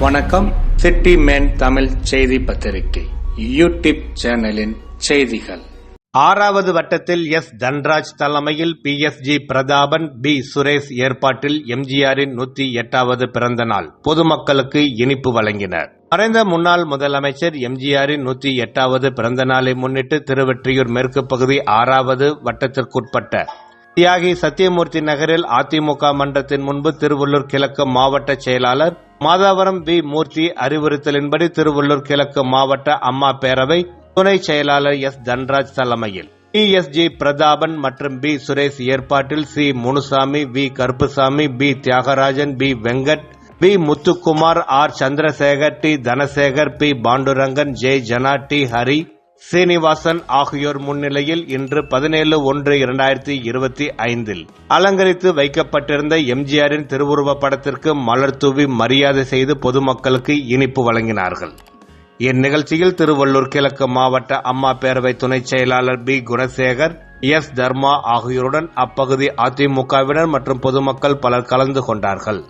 வணக்கம். City man Tamil செய்தி பத்திரிகை யூடியூப் சேனலின் செய்திகள். ஆறாவது வட்டத்தில் எஸ். தன்ராஜ் தலைமையில் P. S. G. Prathapan P. Suresh ஏற்பாட்டில் எம்ஜிஆரின் நூத்தி எட்டாவது பிறந்த நாள். பொதுமக்களுக்கு இனிப்பு வழங்கினர். மறைந்த முன்னாள் முதலமைச்சர் எம்ஜிஆரின் நூத்தி எட்டாவது பிறந்த நாளை முன்னிட்டு திருவெற்றியூர் மேற்கு பகுதி ஆறாவது வட்டத்திற்குட்பட்ட தியாகி சத்தியமூர்த்தி நகரில் அதிமுக மன்றத்தின் முன்பு திருவள்ளூர் கிழக்கு மாவட்ட செயலாளர் மாதாவரம் வி மூர்த்தி அறிவுறுத்தலின்படி திருவள்ளூர் கிழக்கு மாவட்ட அம்மா பேரவை துணை செயலாளர் எஸ் தன்ராஜ் தலைமையில். பி எஸ் ஜி பிரதாபன் மற்றும் பி சுரேஷ் ஏற்பாட்டில் C Munusamy V Karuppusamy P Thiyagarajan P Venkat P Muthukumar R Chandrasekar D Dhanasekar P Pandurangan Jai Jana D Hari Srinivasan ஆகியோர் முன்னிலையில் இன்று பதினேழு ஒன்று இரண்டாயிரத்தி இருபத்தி ஐந்தில் அலங்கரித்து வைக்கப்பட்டிருந்த எம்ஜிஆரின் திருவுருவப் படத்திற்கு மலர் தூவி மரியாதை செய்து பொதுமக்களுக்கு இனிப்பு வழங்கினார்கள். இந்நிகழ்ச்சியில் திருவள்ளூர் கிழக்கு மாவட்ட அம்மா பேரவை துணைச் செயலாளர் பி. குணசேகர் எஸ். தர்மா ஆகியோருடன் அப்பகுதி அதிமுகவினர் மற்றும் பொதுமக்கள் பலர் கலந்து கொண்டார்கள்.